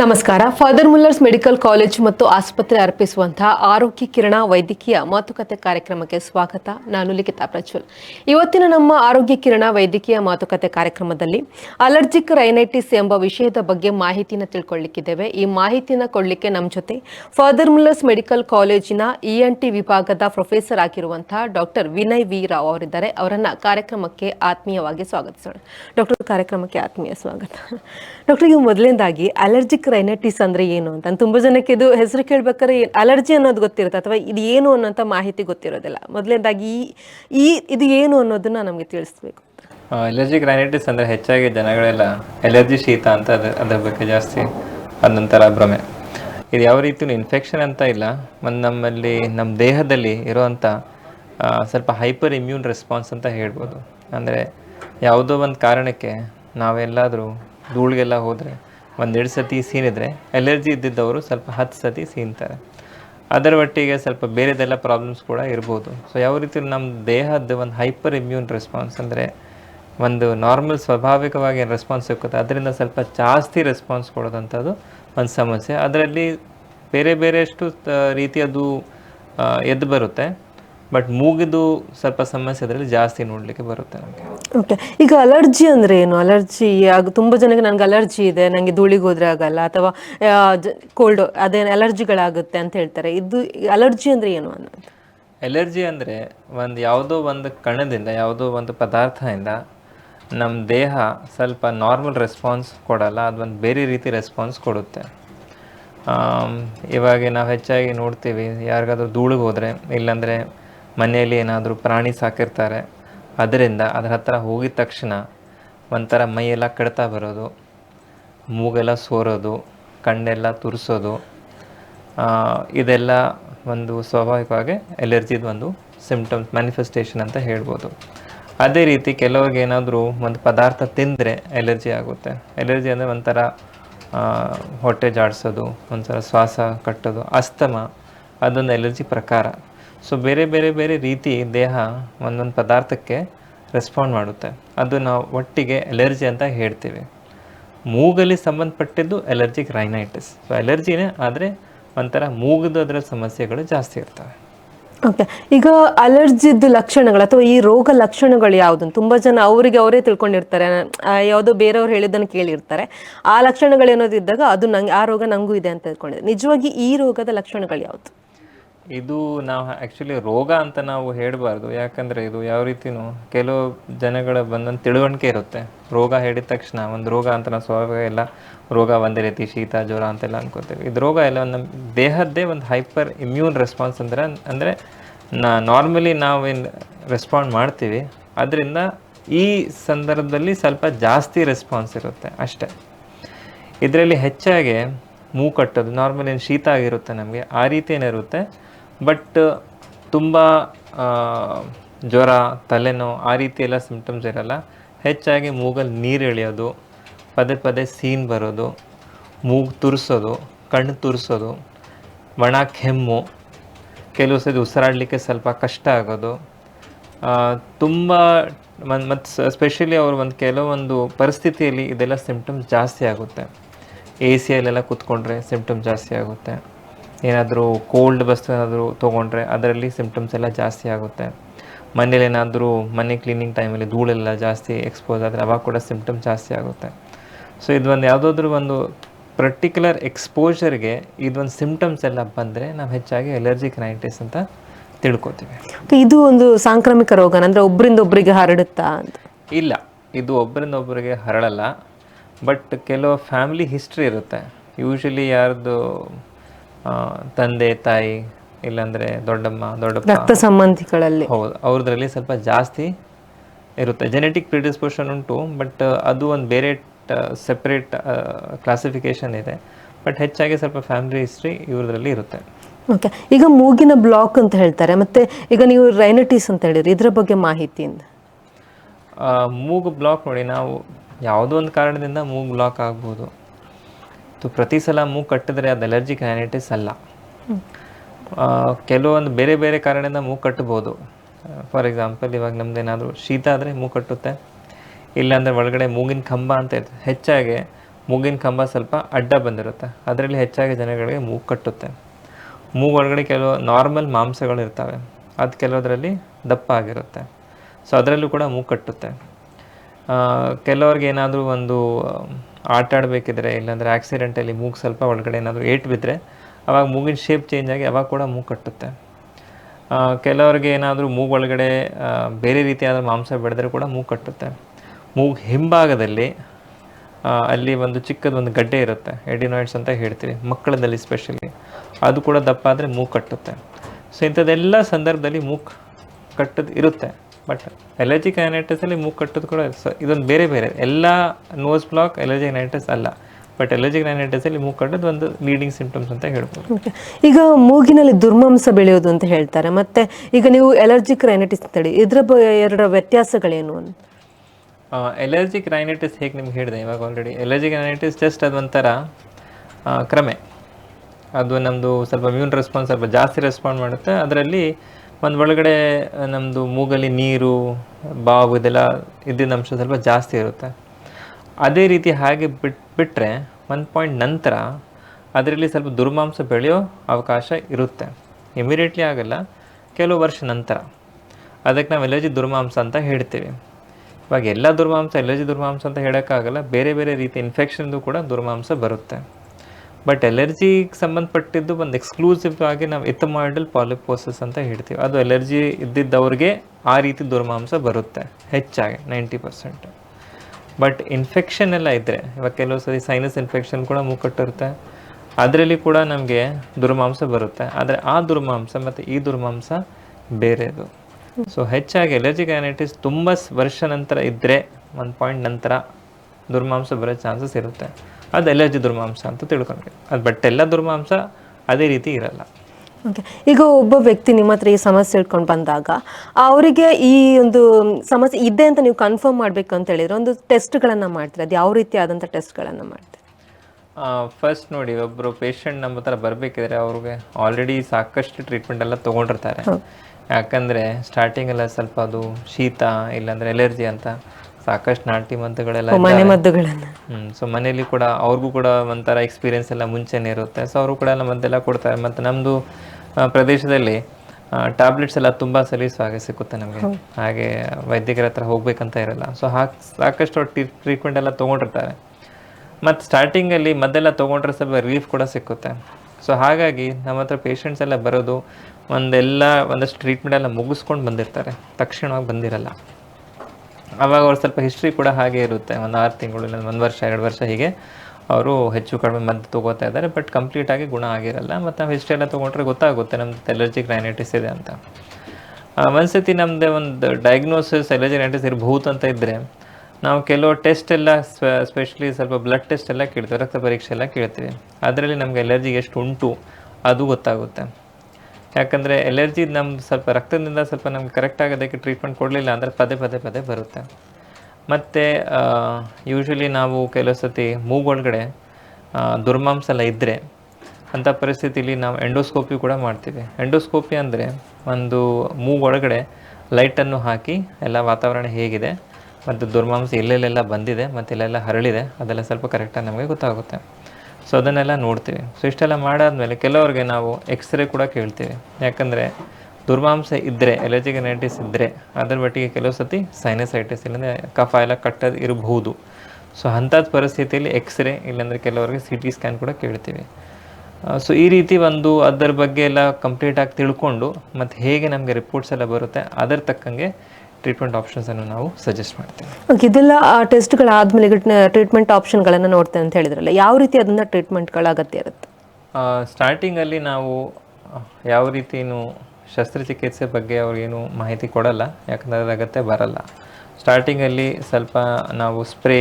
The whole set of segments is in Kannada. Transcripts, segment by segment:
ನಮಸ್ಕಾರ. ಫಾದರ್ ಮುಲ್ಲರ್ಸ್ ಮೆಡಿಕಲ್ ಕಾಲೇಜ್ ಮತ್ತು ಆಸ್ಪತ್ರೆ ಅರ್ಪಿಸುವಂತಹ ಆರೋಗ್ಯ ಕಿರಣ ವೈದ್ಯಕೀಯ ಮಾತುಕತೆ ಕಾರ್ಯಕ್ರಮಕ್ಕೆ ಸ್ವಾಗತ. ನಾನು ಲಿಖಿತಾ ಪ್ರಜ್ವಲ್. ಇವತ್ತಿನ ನಮ್ಮ ಆರೋಗ್ಯ ಕಿರಣ ವೈದ್ಯಕೀಯ ಮಾತುಕತೆ ಕಾರ್ಯಕ್ರಮದಲ್ಲಿ ಅಲರ್ಜಿಕ್ ರೈನೈಟಿಸ್ ಎಂಬ ವಿಷಯದ ಬಗ್ಗೆ ಮಾಹಿತಿನ ತಿಳ್ಕೊಳ್ಳಿಕ್ಕಿದ್ದೇವೆ. ಈ ಮಾಹಿತಿನ ಕೊಡಲಿಕ್ಕೆ ನಮ್ಮ ಜೊತೆ ಫಾದರ್ ಮುಲ್ಲರ್ಸ್ ಮೆಡಿಕಲ್ ಕಾಲೇಜಿನ ಇ ಎನ್ ಟಿ ವಿಭಾಗದ ಪ್ರೊಫೆಸರ್ ಆಗಿರುವಂತಹ ಡಾಕ್ಟರ್ ವಿನಯ್ ವಿ ರಾವ್ ಅವರಿದ್ದಾರೆ. ಅವರನ್ನ ಕಾರ್ಯಕ್ರಮಕ್ಕೆ ಆತ್ಮೀಯವಾಗಿ ಸ್ವಾಗತಿಸೋಣ. ಡಾಕ್ಟರ್, ಕಾರ್ಯಕ್ರಮಕ್ಕೆ ಆತ್ಮೀಯ ಸ್ವಾಗತ. ಡಾಕ್ಟರ್, ಈಗ ಮೊದಲನೇದಾಗಿ ಅಲರ್ಜಿಕ್ ರೈನೈಟಿಸ್ ಅಂದ್ರೆ ಏನು ಅಂತ. ತುಂಬಾ ಜನಕ್ಕೆ ಇದು ಹೆಸರು ಕೇಳ್ಬೇಕಾದ್ರೆ ಅಲರ್ಜಿ ಅನ್ನೋದು ಗೊತ್ತಿರುತ್ತೆ ಅಥವಾ ಇದು ಏನು ಅನ್ನೋಂಥ ಮಾಹಿತಿ ಗೊತ್ತಿರೋದಿಲ್ಲ. ಮೊದಲನೇದಾಗಿ ಈ- ಇದು ಏನು ಅನ್ನೋದನ್ನ ನಮಗೆ ತಿಳಿಸ್ಬೇಕು. ಅಲರ್ಜಿಕ್ ರೈನಟಿಸ್ ಅಂದರೆ ಹೆಚ್ಚಾಗಿ ಜನಗಳೆಲ್ಲ ಎಲರ್ಜಿ ಶೀತ ಅಂತ ಅದ, ಅದ್ರ ಬಗ್ಗೆ ಜಾಸ್ತಿ ಅದೊಂಥರ ಭ್ರಮೆ. ಇದು ಯಾವ ರೀತಿ ಇನ್ಫೆಕ್ಷನ್ ಅಂತ ಇಲ್ಲ. ಮತ್ತು ನಮ್ಮಲ್ಲಿ ನಮ್ಮ ದೇಹದಲ್ಲಿ ಇರೋವಂಥ ಸ್ವಲ್ಪ ಹೈಪರ್ ಇಮ್ಯೂನ್ ರೆಸ್ಪಾನ್ಸ್ ಅಂತ ಹೇಳ್ಬೋದು. ಅಂದರೆ ಯಾವುದೋ ಒಂದು ಕಾರಣಕ್ಕೆ ನಾವೆಲ್ಲಾದರೂ ಧೂಳಿಗೆಲ್ಲ ಹೋದರೆ ಒಂದೆರಡು ಸತಿ ಸೀನಿದ್ರೆ ಎಲರ್ಜಿ ಇದ್ದಿದ್ದವರು ಸ್ವಲ್ಪ ಹತ್ತು ಸತಿ ಸೀನ್ತಾರೆ ಅದರ ಒಟ್ಟಿಗೆ ಸ್ವಲ್ಪ ಬೇರೆದೆಲ್ಲ ಪ್ರಾಬ್ಲಮ್ಸ್ ಕೂಡ ಇರ್ಬೋದು. ಸೊ ಯಾವ ರೀತಿ ನಮ್ಮ ದೇಹದ ಒಂದು ಹೈಪರ್ ಇಮ್ಯೂನ್ ರೆಸ್ಪಾನ್ಸ್ ಅಂದರೆ ಒಂದು ನಾರ್ಮಲ್ ಸ್ವಾಭಾವಿಕವಾಗಿ ಏನು ರೆಸ್ಪಾನ್ಸ್ ಸಿಕ್ಕುತ್ತೆ ಅದರಿಂದ ಸ್ವಲ್ಪ ಜಾಸ್ತಿ ರೆಸ್ಪಾನ್ಸ್ ಕೊಡೋದಂಥದ್ದು ಒಂದು ಸಮಸ್ಯೆ. ಅದರಲ್ಲಿ ಬೇರೆ ಬೇರೆಷ್ಟು ರೀತಿಯದು ಎದ್ದು ಬರುತ್ತೆ. ಬಟ್ ಮೂಗಿದು ಸ್ವಲ್ಪ ಸಮಸ್ಯೆ ಅದರಲ್ಲಿ ಜಾಸ್ತಿ ನೋಡಲಿಕ್ಕೆ ಬರುತ್ತೆ ನಮಗೆ. ಓಕೆ ಈಗ ಅಲರ್ಜಿ ಅಂದ್ರೆ ಏನು? ಅಲರ್ಜಿ ಆಗ ತುಂಬಾ ಜನಕ್ಕೆ ನನಗೆ ಅಲರ್ಜಿ ಇದೆ ನನಗೆ ಧೂಳಿಗೆ ಹೋದ್ರೆ ಆಗಲ್ಲ ಅಥವಾ ಕೋಲ್ಡ್ ಅದೇನು ಅಲರ್ಜಿಗಳಾಗುತ್ತೆ ಅಂತ ಹೇಳ್ತಾರೆ. ಇದು ಅಲರ್ಜಿ ಅಂದ್ರೆ ಏನು ಅನ್ನೋದು? ಎಲರ್ಜಿ ಅಂದರೆ ಒಂದು ಯಾವುದೋ ಒಂದು ಕಣದಿಂದ ಯಾವುದೋ ಒಂದು ಪದಾರ್ಥದಿಂದ ನಮ್ಮ ದೇಹ ಸ್ವಲ್ಪ ನಾರ್ಮಲ್ ರೆಸ್ಪಾನ್ಸ್ ಕೊಡಲ್ಲ ಅದು ಒಂದು ಬೇರೆ ರೀತಿ ರೆಸ್ಪಾನ್ಸ್ ಕೊಡುತ್ತೆ. ಇವಾಗ ನಾವು ಹೆಚ್ಚಾಗಿ ನೋಡ್ತೀವಿ ಯಾರಿಗಾದ್ರೂ ಧೂಳಿಗೆ ಹೋದರೆ ಇಲ್ಲಾಂದರೆ ಮನೆಯಲ್ಲಿ ಏನಾದರೂ ಪ್ರಾಣಿ ಸಾಕಿರ್ತಾರೆ, ಅದರಿಂದ ಅದ್ರ ಹತ್ರ ಹೋಗಿದ ತಕ್ಷಣ ಒಂಥರ ಮೈಯೆಲ್ಲ ಕಡ್ತಾ ಬರೋದು, ಮೂಗೆಲ್ಲ ಸೋರೋದು, ಕಣ್ಣೆಲ್ಲ ತುರಿಸೋದು ಇದೆಲ್ಲ ಒಂದು ಸ್ವಾಭಾವಿಕವಾಗಿ ಎಲರ್ಜಿದು ಒಂದು ಸಿಂಪ್ಟಮ್ಸ್ ಮ್ಯಾನಿಫೆಸ್ಟೇಷನ್ ಅಂತ ಹೇಳ್ಬೋದು. ಅದೇ ರೀತಿ ಕೆಲವ್ರಿಗೆ ಏನಾದರೂ ಒಂದು ಪದಾರ್ಥ ತಿಂದರೆ ಎಲರ್ಜಿ ಆಗುತ್ತೆ. ಎಲರ್ಜಿ ಅಂದರೆ ಒಂಥರ ಹೊಟ್ಟೆ ಜಾಡಿಸೋದು, ಒಂಥರ ಶ್ವಾಸ ಕಟ್ಟೋದು, ಅಸ್ತಮ, ಅದೊಂದು ಎಲರ್ಜಿ ಪ್ರಕಾರ. ಸೊ ಬೇರೆ ಬೇರೆ ಬೇರೆ ರೀತಿ ದೇಹ ಒಂದೊಂದು ಪದಾರ್ಥಕ್ಕೆ ರೆಸ್ಪಾಂಡ್ ಮಾಡುತ್ತೆ. ಅದು ನಾವು ಒಟ್ಟಿಗೆ ಎಲರ್ಜಿ ಅಂತ ಹೇಳ್ತೀವಿ. ಮೂಗಲ್ಲಿ ಸಂಬಂಧಪಟ್ಟಿದ್ದು ಎಲರ್ಜಿಕ್ ರೈನೈಟಿಸ್ ಸೊ ಎಲರ್ಜಿನೇ ಆದರೆ ಒಂಥರ ಮೂಗದು ಅದರ ಸಮಸ್ಯೆಗಳು ಜಾಸ್ತಿ ಇರ್ತವೆ. ಓಕೆ ಈಗ ಅಲರ್ಜಿದ್ದು ಲಕ್ಷಣಗಳು ಅಥವಾ ಈ ರೋಗ ಲಕ್ಷಣಗಳು ಯಾವುದು ತುಂಬಾ ಜನ ಅವರಿಗೆ ಅವರೇ ತಿಳ್ಕೊಂಡಿರ್ತಾರೆ. ಯಾವುದೋ ಬೇರೆಯವ್ರು ಹೇಳಿದ್ದನ್ನು ಕೇಳಿರ್ತಾರೆ. ಆ ಲಕ್ಷಣಗಳು ಅನ್ನೋದಿದ್ದಾಗ ಅದು ನಂಗೆ, ಆ ರೋಗ ನಂಗೂ ಇದೆ ಅಂತ ತಿಳ್ಕೊಂಡಿದೆ ನಿಜವಾಗಿ ಈ ರೋಗದ ಲಕ್ಷಣಗಳು ಯಾವುದು? ಇದು ನಾವು ಆ್ಯಕ್ಚುಲಿ ರೋಗ ಅಂತ ನಾವು ಹೇಳಬಾರ್ದು. ಯಾಕಂದರೆ ಇದು ಯಾವ ರೀತಿನೂ ಕೆಲವು ಜನಗಳ ಬಂದಂಥ ತಿಳುವಳಿಕೆ ಇರುತ್ತೆ. ರೋಗ ಹೇಳಿದ ತಕ್ಷಣ ಒಂದು ರೋಗ ಅಂತ ನಾವು ಸ್ವಾಭಾವಿಕ ಎಲ್ಲ ರೋಗ ಒಂದೇ ರೀತಿ ಶೀತ, ಜ್ವರ ಅಂತೆಲ್ಲ ಅನ್ಕೋತೇವೆ. ಇದು ರೋಗ ಎಲ್ಲ ನಮ್ಮ ದೇಹದ್ದೇ ಒಂದು ಹೈಪರ್ ಇಮ್ಯೂನ್ ರೆಸ್ಪಾನ್ಸ್ ಅಂದರೆ ಅಂದರೆ ನಾ ನಾರ್ಮಲಿ ನಾವೇನು ರೆಸ್ಪಾಂಡ್ ಮಾಡ್ತೀವಿ. ಅದರಿಂದ ಈ ಸಂದರ್ಭದಲ್ಲಿ ಸ್ವಲ್ಪ ಜಾಸ್ತಿ ರೆಸ್ಪಾನ್ಸ್ ಇರುತ್ತೆ ಅಷ್ಟೇ. ಇದರಲ್ಲಿ ಹೆಚ್ಚಾಗಿ ಮೂ ಕಟ್ಟೋದು ನಾರ್ಮಲ್ ಏನು ಶೀತ ಆಗಿರುತ್ತೆ ನಮಗೆ, ಆ ರೀತಿ ಏನಿರುತ್ತೆ ಬಟ್ ತುಂಬ ಜ್ವರ ತಲೆನೋವು ಆ ರೀತಿ ಎಲ್ಲ ಸಿಮ್ಟಮ್ಸ್ ಇರಲ್ಲ. ಹೆಚ್ಚಾಗಿ ಮೂಗಲ್ಲಿ ನೀರು ಎಳೆಯೋದು, ಪದೇ ಪದೇ ಸೀನ್ ಬರೋದು, ಮೂಗು ತುರಿಸೋದು, ಕಣ್ಣು ತುರಿಸೋದು, ಒಣ ಕೆಮ್ಮು, ಕೆಲವು ಸತಿ ಉಸಿರಾಡಲಿಕ್ಕೆ ಸ್ವಲ್ಪ ಕಷ್ಟ ಆಗೋದು. ತುಂಬ ಮತ್ತು ಸ್ಪೆಷಲಿ ಅವರು ಒಂದು ಕೆಲವೊಂದು ಪರಿಸ್ಥಿತಿಯಲ್ಲಿ ಇದೆಲ್ಲ ಸಿಮ್ಟಮ್ಸ್ ಜಾಸ್ತಿ ಆಗುತ್ತೆ. ಎ ಸಿಯಲ್ಲೆಲ್ಲ ಕೂತ್ಕೊಂಡ್ರೆ ಸಿಮ್ಟಮ್ ಜಾಸ್ತಿ ಆಗುತ್ತೆ. ಏನಾದರೂ ಕೋಲ್ಡ್ ವಸ್ತು ಏನಾದರೂ ತೊಗೊಂಡ್ರೆ ಅದರಲ್ಲಿ ಸಿಮ್ಟಮ್ಸ್ ಎಲ್ಲ ಜಾಸ್ತಿ ಆಗುತ್ತೆ. ಮನೇಲಿ ಏನಾದರೂ ಮನೆ ಕ್ಲೀನಿಂಗ್ ಟೈಮಲ್ಲಿ ಧೂಳೆಲ್ಲ ಜಾಸ್ತಿ ಎಕ್ಸ್ಪೋಸ್ ಆದರೆ ಅವಾಗ ಕೂಡ ಸಿಮ್ಟಮ್ ಜಾಸ್ತಿ ಆಗುತ್ತೆ. ಸೊ ಇದು ಒಂದು ಯಾವುದಾದ್ರೂ ಒಂದು ಪರ್ಟಿಕ್ಯುಲರ್ ಎಕ್ಸ್ಪೋಜರ್ಗೆ ಇದೊಂದು ಸಿಮ್ಟಮ್ಸ್ ಎಲ್ಲ ಬಂದರೆ ನಾವು ಹೆಚ್ಚಾಗಿ ಅಲರ್ಜಿಕ್ ರೈನೈಟಿಸ್ ಅಂತ ತಿಳ್ಕೊತೀವಿ. ಇದು ಒಂದು ಸಾಂಕ್ರಾಮಿಕ ರೋಗ ಅಂದರೆ ಒಬ್ಬರಿಂದ ಒಬ್ಬರಿಗೆ ಹರಡುತ್ತಾ ಅಂತ? ಇಲ್ಲ ಇದು ಒಬ್ಬರಿಂದ ಒಬ್ಬರಿಗೆ ಹರಡಲ್ಲ ಬಟ್ ಕೆಲವು ಫ್ಯಾಮಿಲಿ ಹಿಸ್ಟ್ರಿ ಇರುತ್ತೆ. ಯೂಶಲಿ ಯಾರ್ದು ತಂದೆ ತಾಯಿ ಇಲ್ಲಾಂದ್ರೆ ದೊಡ್ಡಮ್ಮ ದೊಡ್ಡಪ್ಪ. ರಕ್ತ ಸಂಬಂಧಿಗಳಲ್ಲಿ ಹೌದು ಅವ್ರದ್ರಲ್ಲಿ ಸ್ವಲ್ಪ ಜಾಸ್ತಿ ಇರುತ್ತೆ. ಜೆನೆಟಿಕ್ ಪ್ರಿಡಿಸ್ಪೋಷನ್ ಉಂಟು ಬಟ್ ಅದು ಒಂದು ಬೇರೆ ಸೆಪ್ರೇಟ್ ಕ್ಲಾಸಿಫಿಕೇಶನ್ ಇದೆ. ಬಟ್ ಹೆಚ್ಚಾಗಿ ಸ್ವಲ್ಪ ಫ್ಯಾಮಿಲಿ ಹಿಸ್ಟ್ರಿ ಇವ್ರದ್ರಲ್ಲಿ ಇರುತ್ತೆ. ಓಕೆ ಈಗ ಮೂಗಿನ ಬ್ಲಾಕ್ ಅಂತ ಹೇಳ್ತಾರೆ. ಮತ್ತೆ ಈಗ ನೀವು ರೈನಟಿಸ್ ಅಂತ ಹೇಳಿದ್ರಿ. ಇದರ ಬಗ್ಗೆ ಮಾಹಿತಿಯಿಂದ. ಮೂಗು ಬ್ಲಾಕ್ ನೋಡಿ. ನಾವು ಯಾವುದೋ ಒಂದು ಕಾರಣದಿಂದ ಮೂಗು ಬ್ಲಾಕ್ ಆಗ್ಬೋದು. ತು ಪ್ರತಿ ಸಲ ಮೂಗು ಕಟ್ಟಿದ್ರೆ ಅದು ಅಲರ್ಜಿಕ್ ಕ್ಯಾನಿಟಿಸ್ ಅಲ್ಲ. ಕೆಲವೊಂದು ಬೇರೆ ಬೇರೆ ಕಾರಣದಿಂದ ಮೂಗು ಕಟ್ಟಬಹುದು. ಫಾರ್ ಎಕ್ಸಾಂಪಲ್ ಇವಾಗ ನಮ್ದು ಏನಾದರೂ ಶೀತ ಆದರೆ ಮೂಗು ಕಟ್ಟುತ್ತೆ. ಇಲ್ಲಾಂದರೆ ಒಳಗಡೆ ಮೂಗಿನ ಕಂಬ ಅಂತ ಇರ್ತದೆ. ಹೆಚ್ಚಾಗಿ ಮೂಗಿನ ಕಂಬ ಸ್ವಲ್ಪ ಅಡ್ಡ ಬಂದಿರುತ್ತೆ. ಅದರಲ್ಲಿ ಹೆಚ್ಚಾಗಿ ಜನಗಳಿಗೆ ಮೂಗು ಕಟ್ಟುತ್ತೆ. ಮೂಗೊಳಗಡೆ ಕೆಲವು ನಾರ್ಮಲ್ ಮಾಂಸಗಳು ಇರ್ತವೆ. ಅದು ಕೆಲವುದರಲ್ಲಿ ದಪ್ಪ ಆಗಿರುತ್ತೆ. ಸೊ ಅದರಲ್ಲೂ ಕೂಡ ಮೂಗು ಕಟ್ಟುತ್ತೆ. ಕೆಲವ್ರಿಗೆ ಏನಾದರೂ ಒಂದು ಆಟ ಆಡಬೇಕಿದ್ರೆ ಇಲ್ಲಾಂದರೆ ಆಕ್ಸಿಡೆಂಟಲ್ಲಿ ಮೂಗು ಸ್ವಲ್ಪ ಒಳಗಡೆ ಏನಾದರೂ ಏಟ್ ಬಿದ್ದರೆ ಅವಾಗ ಮೂಗಿನ ಶೇಪ್ ಚೇಂಜ್ ಆಗಿ ಅವಾಗ ಕೂಡ ಮೂಗು ಕಟ್ಟುತ್ತೆ. ಕೆಲವ್ರಿಗೆ ಏನಾದರೂ ಮೂಗು ಒಳಗಡೆ ಬೇರೆ ರೀತಿಯಾದ ಮಾಂಸ ಬೆಳೆದ್ರೆ ಕೂಡ ಮೂಗು ಕಟ್ಟುತ್ತೆ. ಮೂಗು ಹಿಂಭಾಗದಲ್ಲಿ ಅಲ್ಲಿ ಒಂದು ಚಿಕ್ಕದೊಂದು ಗಡ್ಡೆ ಇರುತ್ತೆ, ಎಡಿನಾಯ್ಡ್ಸ್ ಅಂತ ಹೇಳ್ತೀವಿ, ಮಕ್ಕಳದಲ್ಲಿ ಸ್ಪೆಷಲಿ ಅದು ಕೂಡ ದಪ್ಪ ಆದರೆ ಮೂಗು ಕಟ್ಟುತ್ತೆ. ಸೊ ಇಂಥದ್ದೆಲ್ಲ ಸಂದರ್ಭದಲ್ಲಿ ಮೂಗು ಕಟ್ಟೋದು ಇರುತ್ತೆ. ಬಟ್ ಎಲರ್ಜಿ ಅಲ್ಲಿ ಮೂಗು ಕಟ್ಟೋದು ಕೂಡ ಸ- ಇದೊಂದು ಬೇರೆ ಬೇರೆ. ಎಲ್ಲ ನೋಸ್ ಬ್ಲಾಕ್ ಎಲರ್ಜಿ ಅನೈಟಿಸ್ ಅಲ್ಲ. ಬಟ್ ಎಲರ್ಜಿಕ್ ಅಲ್ಲಿ ಮೂಗು ಕಟ್ಟೋದು ಒಂದು ಲೀಡಿಂಗ್ ಸಿಂಪ್ಟಮ್ಸ್ ಅಂತ ಹೇಳ್ಬೋದು. ಈಗ ಮೂಗಿನಲ್ಲಿ ದುರ್ಮಾಂಸ ಬೆಳೆಯೋದು ಅಂತ ಹೇಳ್ತಾರೆ. ಮತ್ತೆ ಈಗ ನೀವು ಎಲರ್ಜಿಕ್ ರೈನೈಟಿಸ್ ಅಂತೇಳಿ ಇದರ ಎರಡರ ವ್ಯತ್ಯಾಸಗಳೇನು ಅಂತ? ಎಲರ್ಜಿಕ್ ರೈನೈಟಿಸ್ ಹೇಗೆ ನಿಮ್ಗೆ ಹೇಳಿದೆ ಇವಾಗ ಆಲ್ರೆಡಿ ಎಲರ್ಜಿಕ್ ರೈನೈಟಿಸ್ ಜಸ್ಟ್ ಅದೊಂಥರ ಕ್ರಮೆ. ಅದು ನಮ್ಮದು ಸ್ವಲ್ಪ ಇಮ್ಯೂನ್ ರೆಸ್ಪಾನ್ಸ್ ಸ್ವಲ್ಪ ಜಾಸ್ತಿ ರೆಸ್ಪಾಂಡ್ ಮಾಡುತ್ತೆ. ಅದರಲ್ಲಿ ಒಂದು ಒಳಗಡೆ ನಮ್ಮದು ಮೂಗಲ್ಲಿ ನೀರು, ಬಾವು ಇದೆಲ್ಲ ಇದ್ದಿದ್ದ ಅಂಶ ಸ್ವಲ್ಪ ಜಾಸ್ತಿ ಇರುತ್ತೆ. ಅದೇ ರೀತಿ ಹಾಗೆ ಬಿಟ್ ಬಿಟ್ಟರೆ ಒಂದು ಪಾಯಿಂಟ್ ನಂತರ ಅದರಲ್ಲಿ ಸ್ವಲ್ಪ ದುರ್ಮಾಂಸ ಬೆಳೆಯೋ ಅವಕಾಶ ಇರುತ್ತೆ. ಇಮಿಡಿಯೇಟ್ಲಿ ಆಗಲ್ಲ, ಕೆಲವು ವರ್ಷ ನಂತರ. ಅದಕ್ಕೆ ನಾವು ಎಲರ್ಜಿ ದುರ್ಮಾಂಸ ಅಂತ ಹೇಳ್ತೀವಿ. ಇವಾಗ ಎಲ್ಲ ದುರ್ಮಾಂಸ, ಎಲರ್ಜಿ ದುರ್ಮಾಂಸ ಅಂತ ಹೇಳೋಕ್ಕಾಗಲ್ಲ, ಬೇರೆ ಬೇರೆ ರೀತಿ ಇನ್ಫೆಕ್ಷನ್ದು ಕೂಡ ದುರ್ಮಾಂಸ ಬರುತ್ತೆ. ಬಟ್ ಎಲರ್ಜಿಗೆ ಸಂಬಂಧಪಟ್ಟಿದ್ದು ಒಂದು ಎಕ್ಸ್ಕ್ಲೂಸಿವ್ ಆಗಿ ನಾವು ಇಥಮಾಯ್ಡಲ್ ಪಾಲಿಪೋಸಿಸ್ ಅಂತ ಹೇಳ್ತೀವಿ. ಅದು ಎಲರ್ಜಿ ಇದ್ದಿದ್ದವ್ರಿಗೆ ಆ ರೀತಿ ದುರ್ಮಾಂಸ ಬರುತ್ತೆ. ಹೆಚ್ಚಾಗಿ ನೈಂಟಿ ಪರ್ಸೆಂಟ್ ಬಟ್ ಇನ್ಫೆಕ್ಷನ್ ಎಲ್ಲ ಇದ್ದರೆ ಇವಾಗ ಕೆಲವು ಸರಿ ಸೈನಸ್ ಇನ್ಫೆಕ್ಷನ್ ಕೂಡ ಮೂಕಟ್ಟಿರುತ್ತೆ. ಅದರಲ್ಲಿ ಕೂಡ ನಮಗೆ ದುರ್ಮಾಂಸ ಬರುತ್ತೆ. ಆದರೆ ಆ ದುರ್ಮಾಂಸ ಮತ್ತು ಈ ದುರ್ಮಾಂಸ ಬೇರೆದು. ಸೊ ಹೆಚ್ಚಾಗಿ ಎಲರ್ಜಿ ಗ್ಯಾನೈಟಿಸ್ ತುಂಬ ವರ್ಷ ನಂತರ ಇದ್ದರೆ ಒಂದು ಪಾಯಿಂಟ್ ನಂತರ ದುರ್ಮಾಂಸ ಬರೋ ಚಾನ್ಸಸ್ ಇರುತ್ತೆ. ಅದು ಎಲರ್ಜಿ ದುರ್ಮಾಂಸ ಅಂತ ತಿಳ್ಕೊಂಡ್ವಿ. ಅದು ಬಟ್ ಎಲ್ಲ ದುರ್ಮಾಂಸ ಅದೇ ರೀತಿ ಇರಲ್ಲ. ಓಕೆ. ಈಗ ಒಬ್ಬ ವ್ಯಕ್ತಿ ನಿಮ್ಮ ಹತ್ರ ಈ ಸಮಸ್ಯೆ ಇಟ್ಕೊಂಡು ಬಂದಾಗ ಅವರಿಗೆ ಈ ಒಂದು ಸಮಸ್ಯೆ ಇದೆ ಅಂತ ನೀವು ಕನ್ಫರ್ಮ್ ಮಾಡಬೇಕು ಅಂತ ಹೇಳಿದ್ರೆ ಒಂದು ಟೆಸ್ಟ್ಗಳನ್ನು ಮಾಡ್ತೀರಿ? ಅದು ಯಾವ ರೀತಿ ಆದಂಥ ಟೆಸ್ಟ್ಗಳನ್ನು ಮಾಡ್ತೀರಾ ಫಸ್ಟ್ ನೋಡಿ ಒಬ್ಬರು ಪೇಷಂಟ್ ನಮ್ಮ ಹತ್ರ ಬರಬೇಕಿದ್ರೆ ಅವ್ರಿಗೆ ಆಲ್ರೆಡಿ ಸಾಕಷ್ಟು ಟ್ರೀಟ್ಮೆಂಟ್ ಎಲ್ಲ ತೊಗೊಂಡಿರ್ತಾರೆ. ಯಾಕಂದರೆ ಸ್ಟಾರ್ಟಿಂಗ್ ಎಲ್ಲ ಸ್ವಲ್ಪ ಅದು ಶೀತ ಇಲ್ಲಾಂದರೆ ಎಲರ್ಜಿ ಅಂತ. ಸಾಕಷ್ಟು ನಾಟಿ ಮದ್ದುಗಳೆಲ್ಲ ಮನೆ ಮದ್ದುಗಳನ್ನ ಹ್ಮ್ ಸೊ ಮನೆಯಲ್ಲಿ ಕೂಡ ಅವ್ರಿಗೂ ಕೂಡ ಒಂಥರ ಎಕ್ಸ್ಪೀರಿಯನ್ಸ್ ಎಲ್ಲ ಮುಂಚೆನೇ ಇರುತ್ತೆ. ಸೊ ಅವರು ಕೂಡ ಮದ್ದೆಲ್ಲ ಕೊಡ್ತಾರೆ. ಮತ್ತು ನಮ್ಮದು ಪ್ರದೇಶದಲ್ಲಿ ಟ್ಯಾಬ್ಲೆಟ್ಸ್ ಎಲ್ಲ ತುಂಬ ಸಲೀಸವಾಗಿ ಸಿಗುತ್ತೆ ನಮಗೆ. ಹಾಗೆ ವೈದ್ಯಕರ ಹತ್ರ ಹೋಗ್ಬೇಕಂತ ಇರಲ್ಲ. ಸೊ ಹಾಗೆ ಸಾಕಷ್ಟು ಅವ್ರು ಟ್ರೀಟ್ಮೆಂಟ್ ಎಲ್ಲ ತೊಗೊಂಡಿರ್ತಾರೆ. ಮತ್ತು ಸ್ಟಾರ್ಟಿಂಗಲ್ಲಿ ಮದ್ದೆಲ್ಲ ತೊಗೊಂಡ್ರೆ ಸ್ವಲ್ಪ ರಿಲೀಫ್ ಕೂಡ ಸಿಕ್ಕುತ್ತೆ. ಸೊ ಹಾಗಾಗಿ ನಮ್ಮ ಹತ್ರ ಪೇಷಂಟ್ಸ್ ಎಲ್ಲ ಬರೋದು ಒಂದೆಲ್ಲ ಒಂದಷ್ಟು ಟ್ರೀಟ್ಮೆಂಟ್ ಎಲ್ಲ ಮುಗಿಸ್ಕೊಂಡು ಬಂದಿರ್ತಾರೆ. ತಕ್ಷಣವಾಗಿ ಬಂದಿರಲ್ಲ. ಆವಾಗ ಅವ್ರು ಸ್ವಲ್ಪ ಹಿಸ್ಟ್ರಿ ಕೂಡ ಹಾಗೆ ಇರುತ್ತೆ. ಒಂದು ಆರು ತಿಂಗಳು ಇಲ್ಲ, ಒಂದು ವರ್ಷ, ಎರಡು ವರ್ಷ ಹೀಗೆ ಅವರು ಹೆಚ್ಚು ಕಡಿಮೆ ಮದ್ದು ತೊಗೋತಾ ಇದ್ದಾರೆ. ಬಟ್ ಕಂಪ್ಲೀಟಾಗಿ ಗುಣ ಆಗಿರಲ್ಲ. ಮತ್ತು ನಾವು ಹಿಸ್ಟ್ರಿ ಎಲ್ಲ ತೊಗೊಂಡ್ರೆ ಗೊತ್ತಾಗುತ್ತೆ ನಮ್ದು ಎಲರ್ಜಿ ರೈನೈಟಿಸ್ ಇದೆ ಅಂತ. ಒಂದ್ಸತಿ ನಮ್ಮದೇ ಒಂದು ಡಯಾಗ್ನೋಸಿಸ್ ಎಲರ್ಜಿ ರೈನೈಟಿಸ್ ಇರಬಹುದು ಅಂತ ಇದ್ದರೆ ನಾವು ಕೆಲವು ಟೆಸ್ಟ್ ಎಲ್ಲ ಸ್ಪೆಷಲಿ ಸ್ವಲ್ಪ ಬ್ಲಡ್ ಟೆಸ್ಟ್ ಎಲ್ಲ ಕೇಳ್ತೀವಿ, ರಕ್ತ ಪರೀಕ್ಷೆ ಎಲ್ಲ ಕೇಳ್ತೀವಿ. ಅದರಲ್ಲಿ ನಮಗೆ ಎಲರ್ಜಿ ಎಷ್ಟು ಉಂಟು ಅದು ಗೊತ್ತಾಗುತ್ತೆ. ಯಾಕಂದರೆ ಎಲರ್ಜಿ ನಮ್ಮ ಸ್ವಲ್ಪ ರಕ್ತದಿಂದ ಸ್ವಲ್ಪ ನಮ್ಗೆ ಕರೆಕ್ಟ್ ಆಗೋದಕ್ಕೆ ಟ್ರೀಟ್ಮೆಂಟ್ ಕೊಡಲಿಲ್ಲ ಅಂದರೆ ಪದೇ ಪದೇ ಪದೇ ಬರುತ್ತೆ. ಮತ್ತು ಯೂಶ್ವಲಿ ನಾವು ಕೆಲವು ಸತಿ ಮೂಗೊಳಗಡೆ ದುರ್ಮಾಂಸ ಎಲ್ಲ ಇದ್ದರೆ ಅಂಥ ಪರಿಸ್ಥಿತಿಲಿ ನಾವು ಎಂಡೋಸ್ಕೋಪಿ ಕೂಡ ಮಾಡ್ತೀವಿ. ಎಂಡೋಸ್ಕೋಪಿ ಅಂದರೆ ಒಂದು ಮೂಗೊಳಗಡೆ ಲೈಟನ್ನು ಹಾಕಿ ಎಲ್ಲ ವಾತಾವರಣ ಹೇಗಿದೆ, ಮತ್ತು ದುರ್ಮಾಂಸ ಎಲ್ಲೆಲ್ಲೆಲ್ಲ ಬಂದಿದೆ, ಮತ್ತು ಎಲ್ಲೆಲ್ಲ ಹರಳಿದೆ, ಅದೆಲ್ಲ ಸ್ವಲ್ಪ ಕರೆಕ್ಟಾಗಿ ನಮಗೆ ಗೊತ್ತಾಗುತ್ತೆ. ಸೊ ಅದನ್ನೆಲ್ಲ ನೋಡ್ತೀವಿ. ಸೊ ಇಷ್ಟೆಲ್ಲ ಮಾಡಾದಮೇಲೆ ಕೆಲವರಿಗೆ ನಾವು ಎಕ್ಸ್ರೇ ಕೂಡ ಕೇಳ್ತೀವಿ. ಯಾಕಂದರೆ ದುರ್ಮಾಂಸ ಇದ್ದರೆ ಎಲರ್ಜಿ ನೈಟಿಸ್ ಇದ್ದರೆ ಅದರ ಮಟ್ಟಿಗೆ ಕೆಲವು ಸತಿ ಸೈನಸೈಟಿಸ್ ಇಲ್ಲಾಂದರೆ ಕಫ ಎಲ್ಲ ಕಟ್ಟೋದು ಇರಬಹುದು. ಸೊ ಅಂಥದ್ದು ಪರಿಸ್ಥಿತಿಯಲ್ಲಿ ಎಕ್ಸ್ರೇ ಇಲ್ಲಾಂದರೆ ಕೆಲವರಿಗೆ ಸಿ ಟಿ ಸ್ಕ್ಯಾನ್ ಕೂಡ ಕೇಳ್ತೀವಿ. ಸೊ ಈ ರೀತಿ ಒಂದು ಅದರ ಬಗ್ಗೆ ಎಲ್ಲ ಕಂಪ್ಲೀಟಾಗಿ ತಿಳ್ಕೊಂಡು, ಮತ್ತು ಹೇಗೆ ನಮಗೆ ರಿಪೋರ್ಟ್ಸ್ ಎಲ್ಲ ಬರುತ್ತೆ, ಅದರ ತಕ್ಕಂಗೆ ಟ್ರೀಟ್ಮೆಂಟ್ ಆಪ್ಷನ್ಸನ್ನು ನಾವು ಸಜೆಸ್ಟ್ ಮಾಡ್ತೀವಿ. ಓಕೆ ಇದೆಲ್ಲ ಟೆಸ್ಟ್ಗಳಾದ್ಮೇಲೆ ಟ್ರೀಟ್ಮೆಂಟ್ ಆಪ್ಷನ್ಗಳನ್ನು ನೋಡ್ತೇವೆ ಅಂತ ಹೇಳಿದ್ರಲ್ಲ ಯಾವ ರೀತಿ ಅದನ್ನ ಟ್ರೀಟ್ಮೆಂಟ್ಗಳ ಅಗತ್ಯ ಇರುತ್ತೆ? ಸ್ಟಾರ್ಟಿಂಗಲ್ಲಿ ನಾವು ಯಾವ ರೀತಿಯೂ ಶಸ್ತ್ರಚಿಕಿತ್ಸೆ ಬಗ್ಗೆ ಅವ್ರಿಗೇನು ಮಾಹಿತಿ ಕೊಡಲ್ಲ ಯಾಕಂದರೆ ಅದು ಅಗತ್ಯ ಬರಲ್ಲ. ಸ್ಟಾರ್ಟಿಂಗಲ್ಲಿ ಸ್ವಲ್ಪ ನಾವು ಸ್ಪ್ರೇ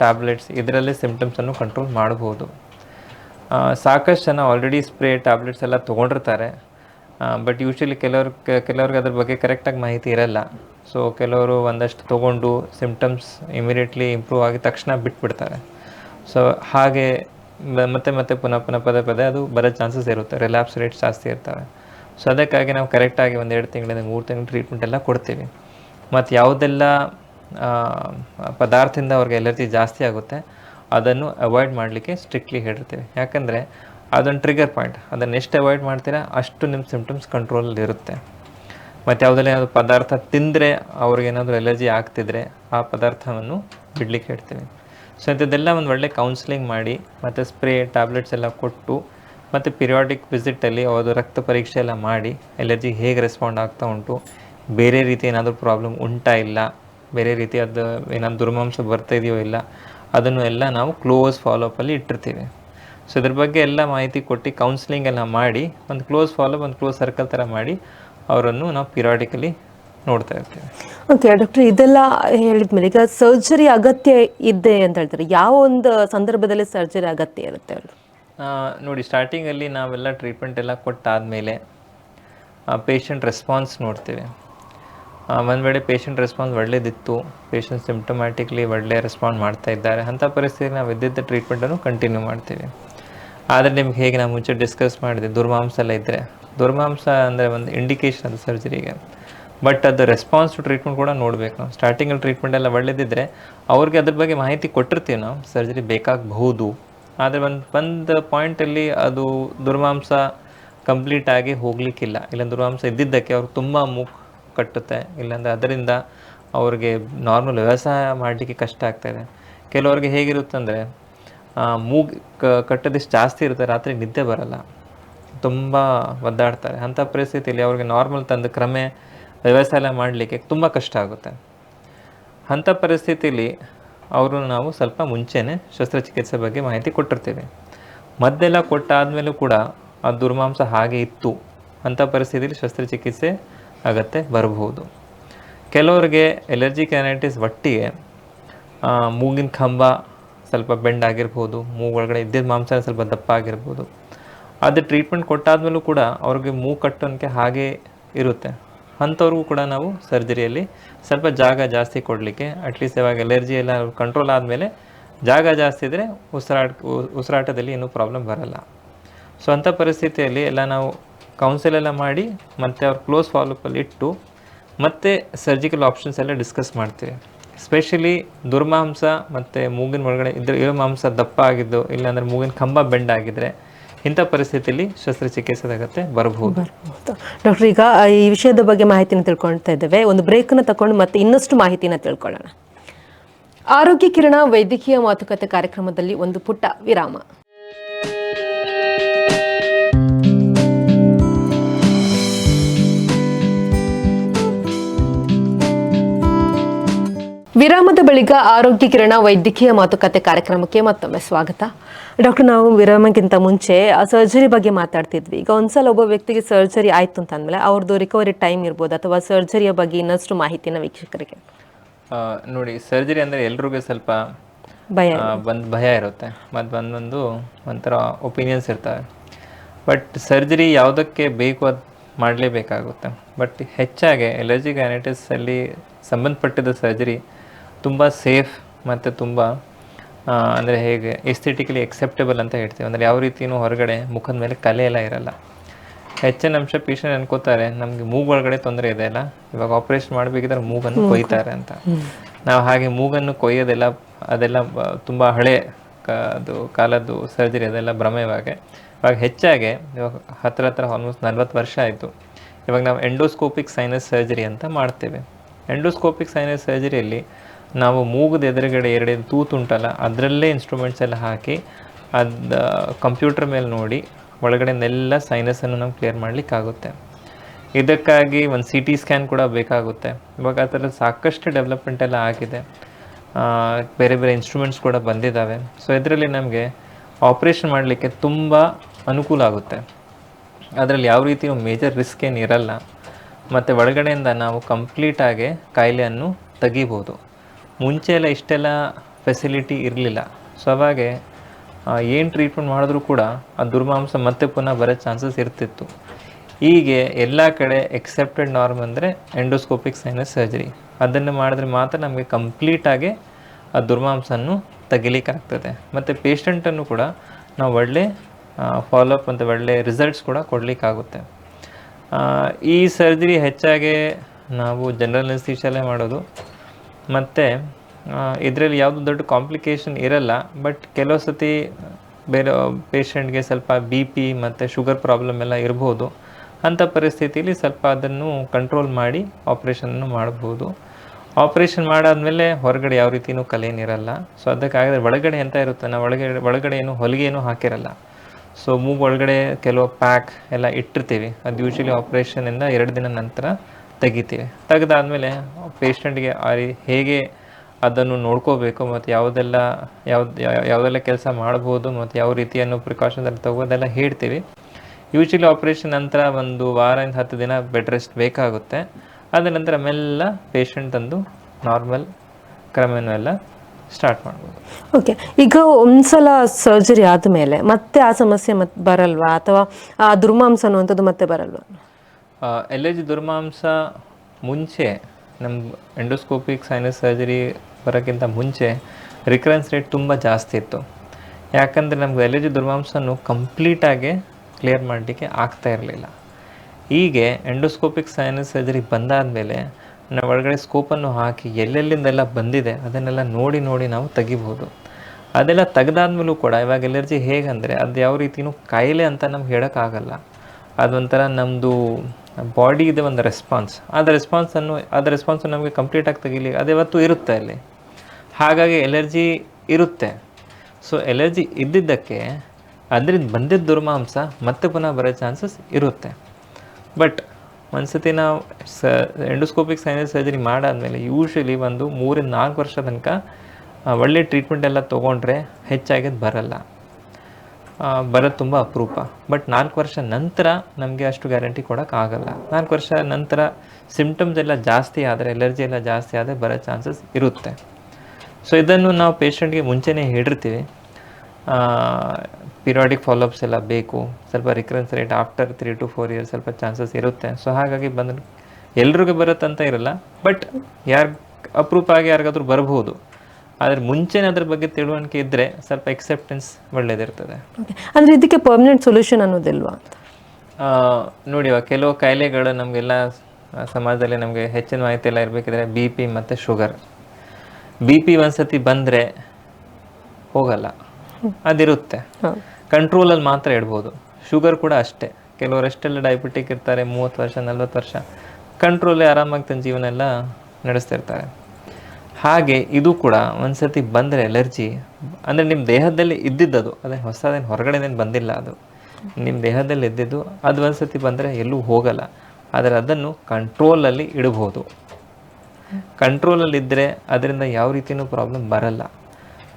ಟ್ಯಾಬ್ಲೆಟ್ಸ್ ಇದರಲ್ಲೇ ಸಿಂಪ್ಟಮ್ಸನ್ನು ಕಂಟ್ರೋಲ್ ಮಾಡ್ಬೋದು. ಸಾಕಷ್ಟು ಜನ ಆಲ್ರೆಡಿ ಸ್ಪ್ರೇ ಟ್ಯಾಬ್ಲೆಟ್ಸ್ ಎಲ್ಲ ತೊಗೊಂಡಿರ್ತಾರೆ. ಬಟ್ ಯೂಶ್ವಲಿ ಕೆಲವ್ರ ಕೆಲವ್ರಿಗೆ ಅದ್ರ ಬಗ್ಗೆ ಕರೆಕ್ಟಾಗಿ ಮಾಹಿತಿ ಇರಲ್ಲ. ಸೊ ಕೆಲವರು ಒಂದಷ್ಟು ತೊಗೊಂಡು ಸಿಂಪ್ಟಮ್ಸ್ ಇಮಿಡಿಯೇಟ್ಲಿ ಇಂಪ್ರೂವ್ ಆಗಿ ತಕ್ಷಣ ಬಿಟ್ಬಿಡ್ತಾರೆ. ಸೊ ಹಾಗೆ ಮತ್ತೆ ಮತ್ತೆ ಪುನಃ ಪುನಃ ಪದೇ ಪದೇ ಅದು ಬರೋ ಚಾನ್ಸಸ್ ಇರುತ್ತೆ. ರಿಲ್ಯಾಪ್ಸ್ ರೇಟ್ಸ್ ಜಾಸ್ತಿ ಇರ್ತವೆ. ಸೊ ಅದಕ್ಕಾಗಿ ನಾವು ಕರೆಕ್ಟಾಗಿ ಒಂದು ಎರಡು ತಿಂಗಳಿಂದ ಮೂರು ತಿಂಗಳು ಟ್ರೀಟ್ಮೆಂಟ್ ಎಲ್ಲ ಕೊಡ್ತೀವಿ. ಮತ್ತು ಯಾವುದೆಲ್ಲ ಪದಾರ್ಥದಿಂದ ಅವ್ರಿಗೆ ಎಲರ್ಜಿ ಜಾಸ್ತಿ ಆಗುತ್ತೆ, ಅದನ್ನು ಅವಾಯ್ಡ್ ಮಾಡಲಿಕ್ಕೆ ಸ್ಟ್ರಿಕ್ಟ್ಲಿ ಹೇಳಿರ್ತೀವಿ ಯಾಕಂದರೆ ಅದೊಂದು ಟ್ರಿಗರ್ ಪಾಯಿಂಟ್ ಅದನ್ನು ಎಷ್ಟು ಅವಾಯ್ಡ್ ಮಾಡ್ತೀರಾ, ಅಷ್ಟು ನಿಮ್ಮ ಸಿಮ್ಟಮ್ಸ್ ಕಂಟ್ರೋಲಲ್ಲಿ ಇರುತ್ತೆ. ಮತ್ತು ಯಾವುದೆಲ್ಲ ಯಾವುದು ಪದಾರ್ಥ ತಿಂದರೆ ಅವ್ರಿಗೇನಾದರೂ ಎಲರ್ಜಿ ಆಗ್ತಿದ್ರೆ ಆ ಪದಾರ್ಥವನ್ನು ಬಿಡ್ಲಿಕ್ಕೆ ಹೇಳ್ತೀವಿ. ಸೊ ಇಂಥದ್ದೆಲ್ಲ ಒಂದು ಒಳ್ಳೆ ಕೌನ್ಸಿಲಿಂಗ್ ಮಾಡಿ, ಮತ್ತು ಸ್ಪ್ರೇ ಟ್ಯಾಬ್ಲೆಟ್ಸ್ ಎಲ್ಲ ಕೊಟ್ಟು, ಮತ್ತು ಪಿರಿಯಾಡಿಕ್ ವಿಸಿಟಲ್ಲಿ ಅವರು ರಕ್ತ ಪರೀಕ್ಷೆ ಎಲ್ಲ ಮಾಡಿ ಎಲರ್ಜಿ ಹೇಗೆ ರೆಸ್ಪಾಂಡ್ ಆಗ್ತಾ ಉಂಟು, ಬೇರೆ ರೀತಿ ಏನಾದರೂ ಪ್ರಾಬ್ಲಮ್ ಉಂಟಾ ಇಲ್ಲ, ಬೇರೆ ರೀತಿ ಅದು ಏನಾದ್ರು ದುರ್ಮಾಂಸ ಬರ್ತಾ ಇದೆಯೋ ಇಲ್ಲ, ಅದನ್ನು ಎಲ್ಲ ನಾವು ಕ್ಲೋಸ್ ಫಾಲೋಅಪಲ್ಲಿ ಇಟ್ಟಿರ್ತೀವಿ. ಸೊ ಇದ್ರ ಬಗ್ಗೆ ಎಲ್ಲ ಮಾಹಿತಿ ಕೊಟ್ಟು ಕೌನ್ಸಿಲಿಂಗ್ ಎಲ್ಲ ಮಾಡಿ ಒಂದು ಕ್ಲೋಸ್ ಫಾಲೋ ಒಂದು ಕ್ಲೋಸ್ ಸರ್ಕಲ್ ಥರ ಮಾಡಿ ಅವರನ್ನು ನಾವು ಪಿರಾಡಿಕಲಿ ನೋಡ್ತಾ ಇರ್ತೀವಿ. ಓಕೆ ಡಾಕ್ಟರ್ ಇದೆಲ್ಲ ಹೇಳಿದ್ಮೇಲೆ ಈಗ ಸರ್ಜರಿ ಅಗತ್ಯ ಇದೆ ಅಂತ ಹೇಳ್ತಾರೆ. ಯಾವ ಒಂದು ಸಂದರ್ಭದಲ್ಲಿ ಸರ್ಜರಿ ಅಗತ್ಯ ಇರುತ್ತೆ ಅವರು ನೋಡಿ ಸ್ಟಾರ್ಟಿಂಗಲ್ಲಿ ನಾವೆಲ್ಲ ಟ್ರೀಟ್ಮೆಂಟ್ ಎಲ್ಲ ಕೊಟ್ಟಾದಮೇಲೆ ಪೇಷಂಟ್ ರೆಸ್ಪಾನ್ಸ್ ನೋಡ್ತೀವಿ. ಒಂದು ವೇಳೆ ಪೇಷಂಟ್ ರೆಸ್ಪಾನ್ಸ್ ಒಳ್ಳೇದಿತ್ತು ಪೇಷಂಟ್ ಸಿಂಪ್ಟಮ್ಯಾಟಿಕ್ಲಿ ಒಳ್ಳೆ ರೆಸ್ಪಾಂಡ್ ಮಾಡ್ತಾ ಇದ್ದಾರೆ ಅಂಥ ಪರಿಸ್ಥಿತಿ ನಾವು ಇದ್ದಿದ್ದ ಟ್ರೀಟ್ಮೆಂಟನ್ನು ಕಂಟಿನ್ಯೂ ಮಾಡ್ತೀವಿ. ಆದರೆ ನಿಮ್ಗೆ ಹೇಗೆ ನಾವು ಮುಂಚೆ ಡಿಸ್ಕಸ್ ಮಾಡಿದೆ, ದುರ್ಮಾಂಸ ಎಲ್ಲ ಇದ್ದರೆ ದುರ್ಮಾಂಸ ಅಂದರೆ ಒಂದು ಇಂಡಿಕೇಶನ್ ಅದು ಸರ್ಜರಿಗೆ ಬಟ್ ಅದು ರೆಸ್ಪಾನ್ಸ್ ಟು ಟ್ರೀಟ್ಮೆಂಟ್ ಕೂಡ ನೋಡಬೇಕು ನಾವು. ಸ್ಟಾರ್ಟಿಂಗಲ್ಲಿ ಟ್ರೀಟ್ಮೆಂಟ್ ಎಲ್ಲ ಒಳ್ಳೇದಿದ್ದರೆ ಅವ್ರಿಗೆ ಅದ್ರ ಬಗ್ಗೆ ಮಾಹಿತಿ ಕೊಟ್ಟಿರ್ತೀವಿ ನಾವು. ಸರ್ಜರಿ ಬೇಕಾಗಬಹುದು. ಆದರೆ ಒಂದು ಒಂದು ಪಾಯಿಂಟಲ್ಲಿ ಅದು ದುರ್ಮಾಂಸ ಕಂಪ್ಲೀಟ್ ಆಗಿ ಹೋಗಲಿಕ್ಕಿಲ್ಲ. ಇಲ್ಲ ದುರ್ಮಾಂಸ ಇದ್ದಿದ್ದಕ್ಕೆ ಅವ್ರಿಗೆ ತುಂಬ ಮೂಗು ಕಟ್ಟುತ್ತೆ. ಇಲ್ಲಾಂದರೆ ಅದರಿಂದ ಅವ್ರಿಗೆ ನಾರ್ಮಲ್ ವ್ಯವಸಾಯ ಮಾಡಲಿಕ್ಕೆ ಕಷ್ಟ ಆಗ್ತಾಯಿದೆ ಕೆಲವ್ರಿಗೆ ಹೇಗಿರುತ್ತಂದರೆ ಮೂಗು ಕಟ್ಟೋದಿಷ್ಟು ಜಾಸ್ತಿ ಇರುತ್ತೆ, ರಾತ್ರಿ ನಿದ್ದೆ ಬರಲ್ಲ. ತುಂಬ ಒದ್ದಾಡ್ತಾರೆ. ಅಂಥ ಪರಿಸ್ಥಿತಿಯಲ್ಲಿ ಅವ್ರಿಗೆ ನಾರ್ಮಲ್ ತಂದು ಕ್ರಮೆ ವ್ಯವಸಾಯ ಮಾಡಲಿಕ್ಕೆ ತುಂಬ ಕಷ್ಟ ಆಗುತ್ತೆ. ಅಂಥ ಪರಿಸ್ಥಿತಿಯಲ್ಲಿ ಅವರು ನಾವು ಸ್ವಲ್ಪ ಮುಂಚೆನೇ ಶಸ್ತ್ರಚಿಕಿತ್ಸೆ ಬಗ್ಗೆ ಮಾಹಿತಿ ಕೊಟ್ಟಿರ್ತೀವಿ. ಮದ್ದೆಲ್ಲ ಕೊಟ್ಟಾದಮೇಲೂ ಕೂಡ ಆ ದುರ್ಮಾಂಸ ಹಾಗೆ ಇತ್ತು. ಅಂಥ ಪರಿಸ್ಥಿತಿಯಲ್ಲಿ ಶಸ್ತ್ರಚಿಕಿತ್ಸೆ ಅಗತ್ಯ ಬರಬಹುದು. ಕೆಲವರಿಗೆ ಎಲರ್ಜಿ ಕ್ಯಾನೈಟಿಸ್ ಒಟ್ಟಿಗೆ ಮೂಗಿನ ಕಂಬ ಸ್ವಲ್ಪ ಬೆಂಡ್ ಆಗಿರ್ಬೋದು ಒಳಗಡೆ ಇದ್ದಿದ್ದ ಮಾಂಸ ಸ್ವಲ್ಪ ದಪ್ಪ ಆಗಿರ್ಬೋದು. ಅದು ಟ್ರೀಟ್ಮೆಂಟ್ ಕೊಟ್ಟಾದ್ಮೇಲೂ ಕೂಡ ಅವ್ರಿಗೆ ಮೂ ಕಟ್ಟೋನಕ್ಕೆ ಹಾಗೆ ಇರುತ್ತೆ. ಅಂಥವ್ರಿಗೂ ಕೂಡ ನಾವು ಸರ್ಜರಿಯಲ್ಲಿ ಸ್ವಲ್ಪ ಜಾಗ ಜಾಸ್ತಿ ಕೊಡಲಿಕ್ಕೆ ಅಟ್ಲೀಸ್ಟ್ ಇವಾಗ ಎಲರ್ಜಿ ಎಲ್ಲ ಕಂಟ್ರೋಲ್ ಆದಮೇಲೆ ಜಾಗ ಜಾಸ್ತಿ ಇದ್ದರೆ ಉಸಿರಾಟ, ಉಸಿರಾಟದಲ್ಲಿ ಏನೂ ಪ್ರಾಬ್ಲಮ್ ಬರಲ್ಲ. ಸೊ ಅಂಥ ಪರಿಸ್ಥಿತಿಯಲ್ಲಿ ಎಲ್ಲ ನಾವು ಕೌನ್ಸಿಲ್ ಎಲ್ಲ ಮಾಡಿ, ಮತ್ತು ಅವ್ರ ಕ್ಲೋಸ್ ಫಾಲೋಪಲ್ಲಿ ಇಟ್ಟು, ಮತ್ತು ಸರ್ಜಿಕಲ್ ಆಪ್ಷನ್ಸ್ ಎಲ್ಲ ಡಿಸ್ಕಸ್ ಮಾಡ್ತೀವಿ. ಸ್ಪೆಷಲಿ ದುರ್ಮಾಂಸ ಮತ್ತು ಮೂಗಿನ ಒಳಗಡೆ ಇದ್ದರೆ ಇರೋ ಮಾಂಸ ದಪ್ಪ ಆಗಿದ್ದು, ಇಲ್ಲಾಂದರೆ ಮೂಗಿನ ಕಂಬ ಬೆಂಡ್ ಆಗಿದ್ರೆ ಇಂಥ ಪರಿಸ್ಥಿತಿಯಲ್ಲಿ ಶಸ್ತ್ರಚಿಕಿತ್ಸೆ ಅಗತ್ಯ ಬರಬಹುದು ಡಾಕ್ಟರ್ ಈಗ ಈ ವಿಷಯದ ಬಗ್ಗೆ ಮಾಹಿತಿನ ತಿಳ್ಕೊಳ್ತಾ ಇದ್ದೇವೆ. ಒಂದು ಬ್ರೇಕನ್ನು ತಗೊಂಡು ಮತ್ತೆ ಇನ್ನಷ್ಟು ಮಾಹಿತಿನ ತಿಳ್ಕೊಳ್ಳೋಣ. ಆರೋಗ್ಯ ಕಿರಣ ವೈದ್ಯಕೀಯ ಮಾತುಕತೆ ಕಾರ್ಯಕ್ರಮದಲ್ಲಿ ಒಂದು ಪುಟ್ಟ ವಿರಾಮ. ವಿರಾಮದ ಬಳಿಕ ಆರೋಗ್ಯ ಕಿರಣ ವೈದ್ಯಕೀಯ ಮಾತುಕತೆ ಕಾರ್ಯಕ್ರಮಕ್ಕೆ ಮತ್ತೊಮ್ಮೆ ಸ್ವಾಗತ. ಡಾಕ್ಟರ್ ನಾವು ವಿರಾಮಕ್ಕಿಂತ ಮುಂಚೆ ಆ ಸರ್ಜರಿ ಬಗ್ಗೆ ಮಾತಾಡ್ತಿದ್ವಿ. ಈಗ ಒಂದ್ಸಲ ಒಬ್ಬ ವ್ಯಕ್ತಿಗೆ ಸರ್ಜರಿ ಆಯ್ತು ಅಂತ ಅಂದಮೇಲೆ ಅವ್ರದ್ದು ರಿಕವರಿ ಟೈಮ್ ಇರ್ಬೋದು ಅಥವಾ ಸರ್ಜರಿಯ ಬಗ್ಗೆ ಇನ್ನಷ್ಟು ಮಾಹಿತಿನ ವೀಕ್ಷಕರಿಗೆ. ನೋಡಿ ಸರ್ಜರಿ ಅಂದರೆ ಎಲ್ರಿಗೂ ಸ್ವಲ್ಪ ಭಯ ಒಂದು ಭಯ ಇರುತ್ತೆ. ಮತ್ತು ಒಂದೊಂದು ಒಂಥರ ಒಪಿನಿಯನ್ಸ್ ಇರ್ತವೆ. ಬಟ್ ಸರ್ಜರಿ ಯಾವುದಕ್ಕೆ ಬೇಕು ಅದು ಮಾಡಲೇಬೇಕಾಗುತ್ತೆ. ಬಟ್ ಹೆಚ್ಚಾಗಿ ಎಲರ್ಜಿ ಅಲ್ಲಿ ಸಂಬಂಧಪಟ್ಟಿದ್ದ ಸರ್ಜರಿ ತುಂಬ ಸೇಫ್ ಮತ್ತು ತುಂಬ ಅಂದರೆ ಹೇಗೆ ಎಸ್ಥೆಟಿಕಲಿ ಎಕ್ಸೆಪ್ಟೇಬಲ್ ಅಂತ ಹೇಳ್ತೀವಿ. ಅಂದರೆ ಯಾವ ರೀತಿಯೂ ಹೊರಗಡೆ ಮುಖದ ಮೇಲೆ ಕಲೆ ಎಲ್ಲ ಇರಲ್ಲ. ಹೆಚ್ಚಿನ ಅಂಶ ಪೇಷಂಟ್ ಅನ್ಕೋತಾರೆ ನಮಗೆ ಮೂಗು ಒಳಗಡೆ ತೊಂದರೆ ಇದೆ ಅಲ್ಲ. ಇವಾಗ ಆಪರೇಷನ್ ಮಾಡಬೇಕಿದ್ರೆ ಮೂಗನ್ನು ಕೊಯ್ತಾರೆ ಅಂತ. ನಾವು ಹಾಗೆ ಮೂಗನ್ನು ಕೊಯ್ಯೋದೆಲ್ಲ ಅದೆಲ್ಲ ತುಂಬ ಹಳೆ ಅದು ಕಾಲದ್ದು ಸರ್ಜರಿ ಅದೆಲ್ಲ ಭ್ರಮೆ ಇವಾಗ ಇವಾಗ ಹೆಚ್ಚಾಗಿ ಇವಾಗ ಹತ್ರ ಹತ್ರ ಆಲ್ಮೋಸ್ಟ್ ನಲ್ವತ್ತು ವರ್ಷ ಆಯಿತು. ಇವಾಗ ನಾವು ಎಂಡೋಸ್ಕೋಪಿಕ್ ಸೈನಸ್ ಸರ್ಜರಿ ಅಂತ ಮಾಡ್ತೇವೆ. ಎಂಡೋಸ್ಕೋಪಿಕ್ ಸೈನಸ್ ಸರ್ಜರಿಯಲ್ಲಿ ನಾವು ಮೂಗದ ಎದುರುಗಡೆ ಎರಡೇ ತೂತುಂಟಲ್ಲ ಅದರಲ್ಲೇ ಇನ್ಸ್ಟ್ರೂಮೆಂಟ್ಸ್ ಎಲ್ಲ ಹಾಕಿ ಅದು ಕಂಪ್ಯೂಟರ್ ಮೇಲೆ ನೋಡಿ ಒಳಗಡೆನೆಲ್ಲ ಸೈನಸನ್ನು ನಾವು ಕ್ಲಿಯರ್ ಮಾಡಲಿಕ್ಕಾಗುತ್ತೆ. ಇದಕ್ಕಾಗಿ ಒಂದು ಸಿ ಟಿ ಸ್ಕ್ಯಾನ್ ಕೂಡ ಬೇಕಾಗುತ್ತೆ. ಇವಾಗ ಆ ಥರ ಸಾಕಷ್ಟು ಡೆವಲಪ್ಮೆಂಟ್ ಎಲ್ಲ ಆಗಿದೆ. ಬೇರೆ ಬೇರೆ ಇನ್ಸ್ಟ್ರೂಮೆಂಟ್ಸ್ ಕೂಡ ಬಂದಿದ್ದಾವೆ. ಸೊ ಇದರಲ್ಲಿ ನಮಗೆ ಆಪ್ರೇಷನ್ ಮಾಡಲಿಕ್ಕೆ ತುಂಬ ಅನುಕೂಲ ಆಗುತ್ತೆ. ಅದರಲ್ಲಿ ಯಾವ ರೀತಿ ಮೇಜರ್ ರಿಸ್ಕ್ ಏನಿರಲ್ಲ. ಮತ್ತು ಒಳಗಡೆಯಿಂದ ನಾವು ಕಂಪ್ಲೀಟಾಗಿ ಕಾಯಿಲೆಯನ್ನು ತೆಗಿಬೋದು. ಮುಂಚೆ ಎಲ್ಲ ಇಷ್ಟೆಲ್ಲ ಫೆಸಿಲಿಟಿ ಇರಲಿಲ್ಲ. ಸೊ ಅವಾಗೆ ಏನು ಟ್ರೀಟ್ಮೆಂಟ್ ಮಾಡಿದ್ರೂ ಕೂಡ ಆ ದುರ್ಮಾಂಸ ಮತ್ತೆ ಪುನಃ ಬರೋ ಚಾನ್ಸಸ್ ಇರ್ತಿತ್ತು. ಹೀಗೆ ಎಲ್ಲ ಕಡೆ ಎಕ್ಸೆಪ್ಟೆಡ್ ನಾರ್ಮ್ ಅಂದರೆ ಎಂಡೋಸ್ಕೋಪಿಕ್ ಸೈನಸ್ ಸರ್ಜರಿ ಅದನ್ನು ಮಾಡಿದ್ರೆ ಮಾತ್ರ ನಮಗೆ ಕಂಪ್ಲೀಟಾಗಿ ಆ ದುರ್ಮಾಂಸನ್ನು ತೆಗಿಲಿಕ್ಕಾಗ್ತದೆ. ಮತ್ತು ಪೇಷಂಟನ್ನು ಕೂಡ ನಾವು ಒಳ್ಳೆ ಫಾಲೋಅಪ್ ಅಂತ ಒಳ್ಳೆ ರಿಸಲ್ಟ್ಸ್ ಕೂಡ ಕೊಡಲಿಕ್ಕಾಗುತ್ತೆ. ಈ ಸರ್ಜರಿ ಹೆಚ್ಚಾಗಿ ನಾವು ಜನರಲ್ ಅನೆಸ್ಥೀಶಿಯಲ್ಲೇ ಮಾಡೋದು. ಮತ್ತು ಇದರಲ್ಲಿ ಯಾವುದು ದೊಡ್ಡ ಕಾಂಪ್ಲಿಕೇಶನ್ ಇರಲ್ಲ ಬಟ್ ಕೆಲವು ಸತಿ ಬೇರೆ ಪೇಷಂಟ್ಗೆ ಸ್ವಲ್ಪ ಬಿ ಪಿ ಮತ್ತು ಶುಗರ್ ಪ್ರಾಬ್ಲಮ್ ಎಲ್ಲ ಇರ್ಬೋದು. ಅಂಥ ಪರಿಸ್ಥಿತಿಯಲ್ಲಿ ಸ್ವಲ್ಪ ಅದನ್ನು ಕಂಟ್ರೋಲ್ ಮಾಡಿ ಆಪ್ರೇಷನ್ನು ಮಾಡ್ಬೋದು. ಆಪ್ರೇಷನ್ ಮಾಡಾದಮೇಲೆ ಹೊರಗಡೆ ಯಾವ ರೀತಿಯೂ ಕಲೇನಿರಲ್ಲ ಸೊ ಅದಕ್ಕಾಗದೆ ಒಳಗಡೆ ಎಂತ ಇರುತ್ತೆ ನಾವು ಒಳಗಡೆ ಒಳಗಡೆ ಏನು ಹೊಲಿಗೆ ಏನು ಹಾಕಿರಲ್ಲ. ಸೊ ಮೂಗು ಒಳಗಡೆ ಕೆಲವು ಪ್ಯಾಕ್ ಎಲ್ಲ ಇಟ್ಟಿರ್ತೀವಿ. ಅದು ಯೂಶ್ವಲಿ ಆಪ್ರೇಷನಿಂದ ಎರಡು ದಿನ ನಂತರ ತೆಗಿತೀವಿ. ತೆಗೆದಾದ್ಮೇಲೆ ಪೇಷಂಟ್ಗೆ ಹೇಗೆ ಅದನ್ನು ನೋಡ್ಕೋಬೇಕು ಮತ್ತು ಯಾವುದೆಲ್ಲ ಯಾವ್ದು ಯಾವುದೆಲ್ಲ ಕೆಲಸ ಮಾಡ್ಬೋದು ಮತ್ತು ಯಾವ ರೀತಿಯನ್ನು ಪ್ರಿಕಾಷನ್ಸ್ ತಗೋದೆಲ್ಲ ಹೇಳ್ತೀವಿ. ಯೂಶಲಿ ಆಪ್ರೇಷನ್ ನಂತರ ಒಂದು ವಾರದಿಂದ ಹತ್ತು ದಿನ ಬೆಡ್ ರೆಸ್ಟ್ ಬೇಕಾಗುತ್ತೆ. ಅದ ನಂತರ ಮೆಲ್ಲ ಪೇಷಂಟ್ ತಂದು ನಾರ್ಮಲ್ ಕ್ರಮೇಣ ಎಲ್ಲ ಸ್ಟಾರ್ಟ್ ಮಾಡ್ಬೋದು. ಓಕೆ, ಈಗ ಒಂದ್ಸಲ ಸರ್ಜರಿ ಆದಮೇಲೆ ಮತ್ತೆ ಆ ಸಮಸ್ಯೆ ಮತ್ತೆ ಬರಲ್ವಾ ಅಥವಾ ಆ ದುರ್ಮಾಂಸ ಅನ್ನುವಂಥದ್ದು ಮತ್ತೆ ಬರಲ್ವಾ? ಎಲ್ ಎಜ್ ದುರ್ಮಾಂಸ ಮುಂಚೆ ನಮ್ಮ ಎಂಡೋಸ್ಕೋಪಿಕ್ ಸೈನಸ್ ಸರ್ಜರಿ ಬರೋಕ್ಕಿಂತ ಮುಂಚೆ ರಿಕರೆನ್ಸ್ ರೇಟ್ ತುಂಬ ಜಾಸ್ತಿ ಇತ್ತು. ಯಾಕಂದರೆ ನಮ್ಗೆ ಎಲ್ ಎಜ್ ದುರ್ಮಾಂಸನು ಕಂಪ್ಲೀಟಾಗಿ ಕ್ಲಿಯರ್ ಮಾಡಲಿಕ್ಕೆ ಆಗ್ತಾ ಇರಲಿಲ್ಲ. ಹೀಗೆ ಎಂಡೋಸ್ಕೋಪಿಕ್ ಸೈನಸ್ ಸರ್ಜರಿ ಬಂದಾದ ಮೇಲೆ ನಾವು ಒಳಗಡೆ ಸ್ಕೋಪನ್ನು ಹಾಕಿ ಎಲ್ಲೆಲ್ಲಿಂದೆಲ್ಲ ಬಂದಿದೆ ಅದನ್ನೆಲ್ಲ ನೋಡಿ ನೋಡಿ ನಾವು ತೆಗಿಬೋದು. ಅದೆಲ್ಲ ತೆಗೆದಾದ್ಮೇಲೂ ಕೂಡ ಇವಾಗ ಎಲರ್ಜಿ ಹೇಗಂದರೆ ಅದು ಯಾವ ರೀತಿಯೂ ಕಾಯಿಲೆ ಅಂತ ನಮ್ಗೆ ಹೇಳೋಕ್ಕಾಗಲ್ಲ. ಅದೊಂಥರ ನಮ್ಮದು ಬಾಡಿ ಇದೆ ಒಂದು ರೆಸ್ಪಾನ್ಸ್ ಅದು ರೆಸ್ಪಾನ್ಸನ್ನು ಅದು ರೆಸ್ಪಾನ್ಸ್ ನಮಗೆ ಕಂಪ್ಲೀಟಾಗಿ ತೆಗೀಲಿ. ಅದು ಯಾವತ್ತೂ ಇರುತ್ತೆ ಅಲ್ಲಿ. ಹಾಗಾಗಿ ಎಲರ್ಜಿ ಇರುತ್ತೆ. ಸೊ ಎಲರ್ಜಿ ಇದ್ದಿದ್ದಕ್ಕೆ ಅದರಿಂದ ಬಂದಿದ್ದ ದುರ್ಮಾಂಸ ಮತ್ತೆ ಪುನಃ ಬರೋ ಚಾನ್ಸಸ್ ಇರುತ್ತೆ. ಬಟ್ ಒಂದ್ಸತಿ ನಾವು ಸ ಎಂಡೋಸ್ಕೋಪಿಕ್ ಸೈನಸ್ ಸರ್ಜರಿ ಮಾಡಾದಮೇಲೆ ಯೂಶ್ವಲಿ ಒಂದು ಮೂರಿಂದ ನಾಲ್ಕು ವರ್ಷ ತನಕ ಒಳ್ಳೆ ಟ್ರೀಟ್ಮೆಂಟ್ ಎಲ್ಲ ತೊಗೊಂಡ್ರೆ ಹೆಚ್ಚಾಗಿದ್ದು ಬರಲ್ಲ. ಬರೋದು ತುಂಬ ಅಪರೂಪ. ಬಟ್ ನಾಲ್ಕು ವರ್ಷ ನಂತರ ನಮಗೆ ಅಷ್ಟು ಗ್ಯಾರಂಟಿ ಕೊಡೋಕ್ಕಾಗಲ್ಲ ನಾಲ್ಕು ವರ್ಷ ನಂತರ ಸಿಮ್ಟಮ್ಸ್ ಎಲ್ಲ ಜಾಸ್ತಿ ಆದರೆ ಎಲರ್ಜಿ ಎಲ್ಲ ಜಾಸ್ತಿ ಆದರೆ ಬರೋ ಚಾನ್ಸಸ್ ಇರುತ್ತೆ. ಸೊ ಇದನ್ನು ನಾವು ಪೇಷಂಟ್ಗೆ ಮುಂಚೆನೇ ಹೇಳಿರ್ತೀವಿ. ಪಿರಿಯಾಡಿಕ್ ಫಾಲೋಅಪ್ಸ್ ಎಲ್ಲ ಬೇಕು. ಸ್ವಲ್ಪ recurrence rate after three to four years ಸ್ವಲ್ಪ ಚಾನ್ಸಸ್ ಇರುತ್ತೆ. ಸೊ ಹಾಗಾಗಿ ಬಂದರೆ ಎಲ್ರಿಗೂ ಬರುತ್ತಂತ ಇರಲ್ಲ. ಬಟ್ ಯಾರು ಅಪರೂಪ ಆಗಿ ಯಾರಿಗಾದ್ರೂ ಬರ್ಬೋದು ಆದರೆ ಮುಂಚೆನೇ ಅದ್ರ ಬಗ್ಗೆ ತಿಳುವಳಿಕೆ ಇದ್ದರೆ ಸ್ವಲ್ಪ ಎಕ್ಸೆಪ್ಟೆನ್ಸ್ ಒಳ್ಳೇದಿರ್ತದೆ. ಅಂದರೆ ಇದಕ್ಕೆ ಪರ್ಮನೆಂಟ್ ಸೊಲ್ಯೂಷನ್ ಅನ್ನೋದಿಲ್ವಾ ನೋಡಿ ಕೆಲವು ಕಾಯಿಲೆಗಳು ನಮಗೆಲ್ಲ ಸಮಾಜದಲ್ಲಿ ನಮಗೆ ಹೆಚ್ಚಿನ ಮಾಹಿತಿ ಎಲ್ಲ ಇರಬೇಕಿದ್ರೆ ಬಿ ಪಿ ಮತ್ತು ಶುಗರ್ ಬಿ ಪಿ ಒಂದ್ಸತಿ ಬಂದರೆ ಹೋಗಲ್ಲ. ಅದಿರುತ್ತೆ. ಕಂಟ್ರೋಲಲ್ಲಿ ಮಾತ್ರ ಇಡ್ಬೋದು. ಶುಗರ್ ಕೂಡ ಅಷ್ಟೇ. ಕೆಲವರು ಎಷ್ಟೆಲ್ಲ ಡಯಾಬಿಟಿಕ್ ಇರ್ತಾರೆ ಮೂವತ್ತು ವರ್ಷ ನಲ್ವತ್ತು ವರ್ಷ. ಕಂಟ್ರೋಲೇ ಆರಾಮಾಗಿ ತನ್ನ ಜೀವನ ಎಲ್ಲ ನಡೆಸ್ತಿರ್ತಾರೆ. ಹಾಗೆ ಇದು ಕೂಡ ಒಂದ್ಸತಿ ಬಂದರೆ ಎಲರ್ಜಿ ಅಂದರೆ ನಿಮ್ಮ ದೇಹದಲ್ಲಿ ಇದ್ದಿದ್ದದು ಅದೇ. ಹೊಸದೇನು ಹೊರಗಡೆದೇನು ಬಂದಿಲ್ಲ ಅದು. ನಿಮ್ಮ ದೇಹದಲ್ಲಿ ಇದ್ದಿದ್ದು ಅದು ಒಂದ್ಸತಿ ಬಂದರೆ ಎಲ್ಲೂ ಹೋಗಲ್ಲ. ಆದರೆ ಅದನ್ನು ಕಂಟ್ರೋಲಲ್ಲಿ ಇಡಬಹುದು. ಕಂಟ್ರೋಲಲ್ಲಿದ್ದರೆ ಅದರಿಂದ ಯಾವ ರೀತಿಯೂ ಪ್ರಾಬ್ಲಮ್ ಬರಲ್ಲ.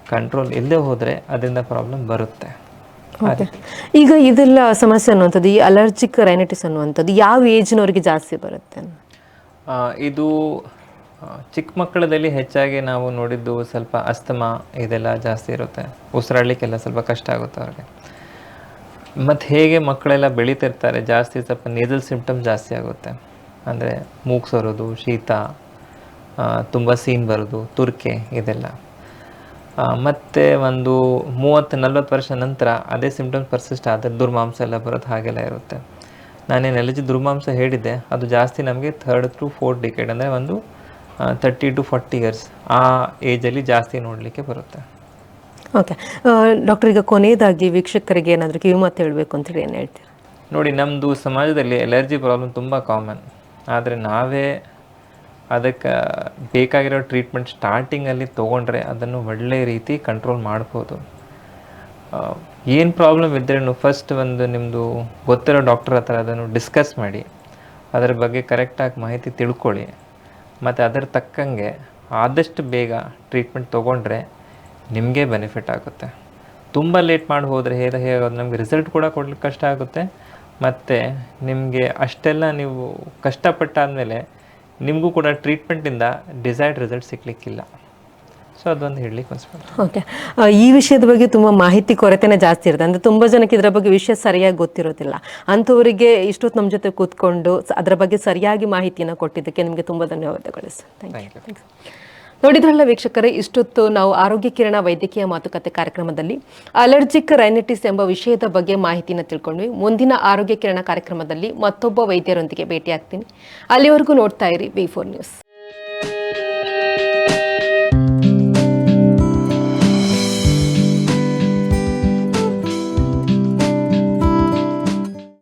ಕಂಟ್ರೋಲ್ ಇಲ್ಲದೆ ಹೋದರೆ ಅದರಿಂದ ಪ್ರಾಬ್ಲಮ್ ಬರುತ್ತೆ. ಈಗ ಇದೆಲ್ಲ ಸಮಸ್ಯೆ ಅನ್ನುವಂಥದ್ದು ಈ ಅಲರ್ಜಿಕ್ ರೈನಿಟಿಸ್ ಅನ್ನುವಂಥದ್ದು ಯಾವ ಏಜ್ನವರಿಗೆ ಜಾಸ್ತಿ ಬರುತ್ತೆ? ಇದು ಚಿಕ್ಕ ಮಕ್ಕಳದಲ್ಲಿ ಹೆಚ್ಚಾಗಿ ನಾವು ನೋಡಿದ್ದು ಸ್ವಲ್ಪ ಅಸ್ತಮ ಇದೆಲ್ಲ ಜಾಸ್ತಿ ಇರುತ್ತೆ. ಉಸಿರಾಡಲಿಕ್ಕೆಲ್ಲ ಸ್ವಲ್ಪ ಕಷ್ಟ ಆಗುತ್ತೆ ಅವ್ರಿಗೆ. ಮತ್ತು ಹೇಗೆ ಮಕ್ಕಳೆಲ್ಲ ಬೆಳೀತಿರ್ತಾರೆ, ಜಾಸ್ತಿ ಸ್ವಲ್ಪ ನೇದಲ್ ಸಿಂಪ್ಟಮ್ ಜಾಸ್ತಿ ಆಗುತ್ತೆ. ಅಂದರೆ ಮೂಗು ಸರೋದು, ಶೀತ ತುಂಬ ಸೀನ್ ಬರೋದು, ತುರ್ಕೆ ಇದೆಲ್ಲ. ಮತ್ತು ಒಂದು ಮೂವತ್ತು ನಲ್ವತ್ತು ವರ್ಷ ನಂತರ ಅದೇ ಸಿಂಪ್ಟಮ್ಸ್ ಪರ್ಸಿಸ್ಟ್ ಆದರೆ ದುರ್ಮಾಂಸ ಎಲ್ಲ ಬರೋದು ಹಾಗೆಲ್ಲ ಇರುತ್ತೆ. ನಾನೇನು ಎಲರ್ಜಿ ದುರ್ಮಾಂಸ ಹೇಳಿದ್ದೆ, ಅದು ಜಾಸ್ತಿ ನಮಗೆ ಥರ್ಡ್ ಟು ಫೋರ್ತ್ ಡಿಕೆಡ್ ಅಂದರೆ ಒಂದು ತರ್ಟಿ ಟು ಫಾರ್ಟಿ ಇಯರ್ಸ್ ಆ ಏಜಲ್ಲಿ ಜಾಸ್ತಿ ನೋಡಲಿಕ್ಕೆ ಬರುತ್ತೆ. ಓಕೆ ಡಾಕ್ಟರ್ ಈಗ ಕೊನೆಯದಾಗಿ ವೀಕ್ಷಕರಿಗೆ ಏನಾದರೂ ಕಿವಿ ಮಾತು ಹೇಳಬೇಕು ಅಂತೇಳಿ ಏನು ಹೇಳ್ತೀರಾ? ನೋಡಿ ನಮ್ಮದು ಸಮಾಜದಲ್ಲಿ ಎಲರ್ಜಿ ಪ್ರಾಬ್ಲಮ್ ತುಂಬ ಕಾಮನ್ ಆದರೆ ನಾವೇ ಅದಕ್ಕೆ ಬೇಕಾಗಿರೋ ಟ್ರೀಟ್ಮೆಂಟ್ ಸ್ಟಾರ್ಟಿಂಗಲ್ಲಿ ತೊಗೊಂಡ್ರೆ ಅದನ್ನು ಒಳ್ಳೆಯ ರೀತಿ ಕಂಟ್ರೋಲ್ ಮಾಡ್ಬೋದು. ಏನು ಪ್ರಾಬ್ಲಮ್ ಇದ್ರೂ ಫಸ್ಟ್ ಒಂದು ನಿಮ್ಮದು ಗೊತ್ತಿರೋ ಡಾಕ್ಟರ್ ಹತ್ರ ಅದನ್ನು ಡಿಸ್ಕಸ್ ಮಾಡಿ. ಅದರ ಬಗ್ಗೆ ಕರೆಕ್ಟಾಗಿ ಮಾಹಿತಿ ತಿಳ್ಕೊಳ್ಳಿ. ಮತ್ತು ಅದರ ತಕ್ಕಂಗೆ ಆದಷ್ಟು ಬೇಗ ಟ್ರೀಟ್ಮೆಂಟ್ ತೊಗೊಂಡ್ರೆ ನಿಮಗೆ ಬೆನಿಫಿಟ್ ಆಗುತ್ತೆ. ತುಂಬ ಲೇಟ್ ಮಾಡಿ ಹೋದರೆ ಹೇಗೆ ಹೇಗೋದು ನಮಗೆ ರಿಸಲ್ಟ್ ಕೂಡ ಕೊಡ್ಲಿಕ್ಕೆ ಕಷ್ಟ ಆಗುತ್ತೆ. ಮತ್ತು ನಿಮಗೆ ಅಷ್ಟೆಲ್ಲ ನೀವು ಕಷ್ಟಪಟ್ಟಾದಮೇಲೆ ನಿಮಗೂ ಕೂಡ ಟ್ರೀಟ್ಮೆಂಟಿಂದ ಡಿಸೈರ್ಡ್ ರಿಸಲ್ಟ್ ಸಿಗಲಿಕ್ಕಿಲ್ಲ ಸೊ ಅದೊಂದು ಹೇಳಲಿಕ್ಕೆ ಓಕೆ ಈ ವಿಷಯದ ಬಗ್ಗೆ ತುಂಬ ಮಾಹಿತಿ ಕೊರತೆನೇ ಜಾಸ್ತಿ ಇರುತ್ತೆ. ಅಂದರೆ ತುಂಬ ಜನಕ್ಕೆ ಇದರ ಬಗ್ಗೆ ವಿಷಯ ಸರಿಯಾಗಿ ಗೊತ್ತಿರೋದಿಲ್ಲ. ಅಂಥವರಿಗೆ ಇಷ್ಟೊತ್ತು ನಮ್ಮ ಜೊತೆ ಕೂತ್ಕೊಂಡು ಅದರ ಬಗ್ಗೆ ಸರಿಯಾಗಿ ಮಾಹಿತಿಯನ್ನು ಕೊಟ್ಟಿದ್ದಕ್ಕೆ ನಿಮಗೆ ತುಂಬ ಧನ್ಯವಾದಗಳು sir. Thank you thank you ನೋಡಿದ್ರಲ್ಲ ವೀಕ್ಷಕರೇ ಇಷ್ಟೊತ್ತು ನಾವು ಆರೋಗ್ಯ ಕಿರಣ ವೈದ್ಯಕೀಯ ಮಾತುಕತೆ ಕಾರ್ಯಕ್ರಮದಲ್ಲಿ ಅಲರ್ಜಿಕ್ ರೈನೈಟಿಸ್ ಎಂಬ ವಿಷಯದ ಬಗ್ಗೆ ಮಾಹಿತಿನ ತಿಳ್ಕೊಂಡ್ವಿ. ಮುಂದಿನ ಆರೋಗ್ಯ ಕಿರಣ ಕಾರ್ಯಕ್ರಮದಲ್ಲಿ ಮತ್ತೊಬ್ಬ ವೈದ್ಯರೊಂದಿಗೆ ಭೇಟಿಯಾಗ್ತೀನಿ. ಅಲ್ಲಿವರೆಗೂ ನೋಡ್ತಾ ಇರಿ ಬಿ ಫೋರ್ ನ್ಯೂಸ್